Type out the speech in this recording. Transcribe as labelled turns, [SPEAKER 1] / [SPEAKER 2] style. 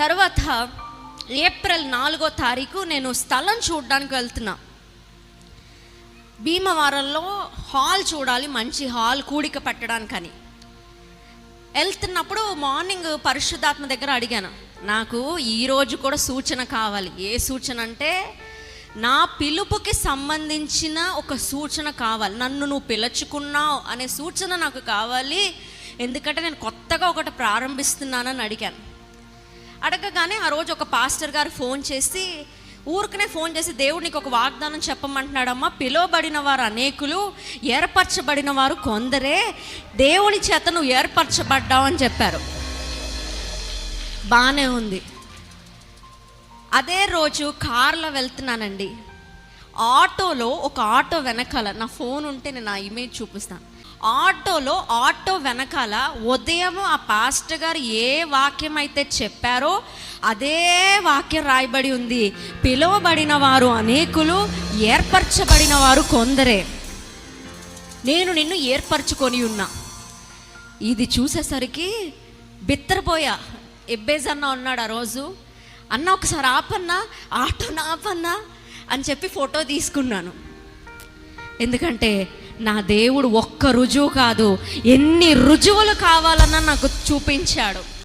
[SPEAKER 1] తర్వాత ఏప్రిల్ నాలుగో తారీఖు నేను స్థలం చూడడానికి వెళ్తున్నా. భీమవరంలో హాల్ చూడాలి మంచి హాల్ కూడిక పెట్టడానికని. వెళ్తున్నప్పుడు మార్నింగ్ పరిశుద్ధాత్మ దగ్గర అడిగాను నాకు ఈరోజు కూడా సూచన కావాలి. ఏ సూచన అంటే నా పిలుపుకి సంబంధించిన ఒక సూచన కావాలి. నన్ను నువ్వు పిలుచుకున్నావు అనే సూచన నాకు కావాలి. ఎందుకంటే నేను కొత్తగా ఒకటి ప్రారంభిస్తున్నానని అడిగాను. అడగగానే ఆ రోజు ఒక పాస్టర్ గారు ఫోన్ చేసి ఊరికనే ఫోన్ చేసి దేవుడు నీకు ఒక వాగ్దానం చెప్పమంటున్నాడమ్మా. పిలువబడిన వారు అనేకులు ఏర్పరచబడిన వారు కొందరే. దేవుని చేత నువ్వు ఏర్పరచబడ్డావు అని చెప్పారు. బాగానే ఉంది. అదే రోజు కార్లో వెళ్తున్నానండి. ఆటోలో ఒక ఆటో వెనకాల నా ఫోన్ ఉంటే నేను ఆ ఇమేజ్ చూపిస్తాను. ఆటోలో ఆటో వెనకాల ఉదయం ఆ పాస్టర్ గారు ఏ వాక్యం అయితే చెప్పారో అదే వాక్యం రాయబడి ఉంది. పిలువబడిన వారు అనేకులు ఏర్పరచబడిన వారు కొందరే. నేను నిన్ను ఏర్పరచుకొని ఉన్నా. ఇది చూసేసరికి బిత్తరపోయా. ఎబ్బేజ్ అన్న ఉన్నాడు ఆ రోజు. అన్న ఒకసారి ఆపన్నా ఆటో ఆపన్నా అని చెప్పి ఫోటో తీసుకున్నాను. ఎందుకంటే నా దేవుడు ఒక్క రుజువు కాదు. ఎన్ని రుజువులు కావాలన్నా నాకు చూపించాడు.